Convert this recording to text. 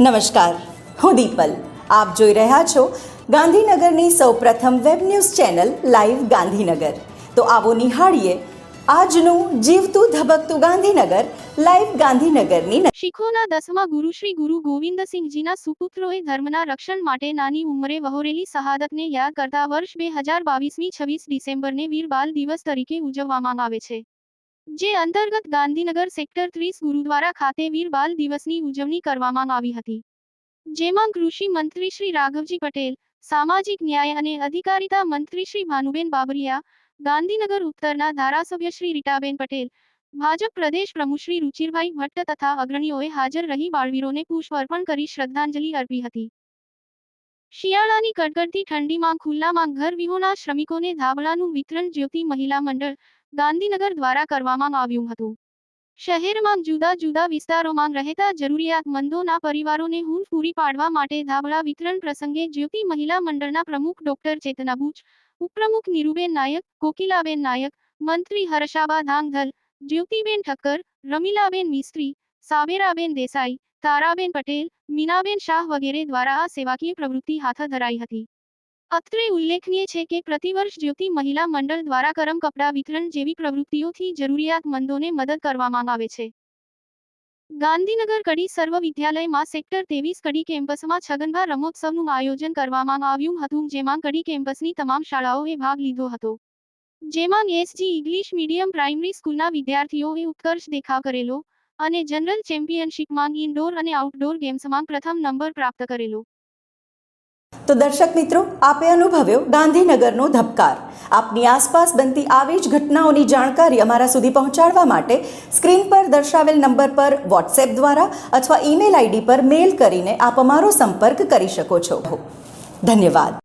નમસ્કાર. હું દીપલ. આપ જોઈ રહ્યા છો ગાંધીનગરની સૌપ્રથમ web news channel live Gandhinagar. તો આવો નિહાળીએ આજનું જીવતું ધબકતું ગાંધીનગર લાઈવ ગાંધીનગરની શીખોના દસમા ગુરુ શ્રી ગુરુ ગોવિંદસિંહજીના સુપુત્રોએ ધર્મના રક્ષણ માટે નાની ઉંમરે વહોરેલી શહાદતને યાદ કરતા વર્ષ બે હજાર બાવીસમી છવ્વીસ ડિસેમ્બરને વીર બાલ દિવસ તરીકે ઉજવવામાં આવે છે. જે અંતર્ગત ગાંધીનગર સેક્ટર ત્રીસ ગુરુદ્વારા ખાતે વીર બાલ દિવસની ઉજવણી કરવામાં આવી હતી. જેમાં કૃષિ મંત્રી શ્રી રાઘવજી પટેલ, સામાજિક ન્યાય અને અધિકારિતા મંત્રી શ્રી ભાનુબેન બાબરિયા, ગાંધીનગર ઉત્તરના ધારાસભ્ય શ્રી રીટાબેન પટેલ, ભાજપ પ્રદેશ પ્રમુખ શ્રી રુચિરભાઈ ભટ્ટ તથા અગ્રણીઓએ હાજર રહી બાળવીરોને પુષ્પ અર્પણ કરી શ્રદ્ધાંજલિ અર્પી હતી. શિયાળાની કડકડતી ઠંડીમાં ખુલ્લામાં ઘર વિહોણા શ્રમિકોને ધાબળાનું વિતરણ જ્યોતિ મહિલા મંડળ ગાંધીનગર દ્વારા કરવામાં આવ્યું હતું. શહેરમાં જુદા જુદા વિસ્તારોમાં રહેતા જરૂરિયાતમંદોના પરિવારોને હૂંફ પૂરી પાડવા માટે ધાબળા વિતરણ પ્રસંગે જ્યોતિ મહિલા મંડળના પ્રમુખ ડોક્ટર ચેતના બુચ, ઉપપ્રમુખ નીરુબેન નાયક, કોકિલાબેન નાયક, મંત્રી હર્ષાબા ધાંગધલ, જ્યોતિબેન ઠક્કર, રમીલાબેન મિસ્ત્રી સાબેરાબેન દેસાઈ, તારાબેન પટેલ, મીનાબેન શાહ વગેરે દ્વારા આ સેવાકીય પ્રવૃત્તિ હાથ ધરાઈ હતી. અત્રે ઉલ્લેખનીય છે કે પ્રતિવર્ષ જ્યોતિ મહિલા મંડળ દ્વારા કરમ કપડાં વિતરણ જેવી પ્રવૃત્તિઓથી જરૂરિયાતમંદોને મદદ કરવામાં આવે છે. ગાંધીનગર કડી સર્વ વિદ્યાલયમાં સેક્ટર તેવીસ કડી કેમ્પસમાં છગનભા રમોત્સવનું આયોજન કરવામાં આવ્યું હતું, જેમાં કડી કેમ્પસની તમામ શાળાઓએ ભાગ લીધો હતો. જેમાં એસજી ઇંગ્લિશ મીડિયમ પ્રાઇમરી સ્કૂલના વિદ્યાર્થીઓએ ઉત્કર્ષ દેખાવ કરેલો અને જનરલ ચેમ્પિયનશિપમાં ઇન્ડોર અને આઉટડોર ગેમ્સમાં પ્રથમ નંબર પ્રાપ્ત કરેલો. તો દર્શક મિત્રો, આપે અનુભવ્યો ગાંધીનગરનો ધબકાર. આપની આસપાસ બનતી આવી જ ઘટનાઓની જાણકારી અમારા સુધી પહોંચાડવા માટે સ્ક્રીન પર દર્શાવેલ નંબર પર વોટ્સએપ દ્વારા અથવા ઈમેલ આઈડી પર મેલ કરીને આપ અમારો સંપર્ક કરી શકો છો. ધન્યવાદ.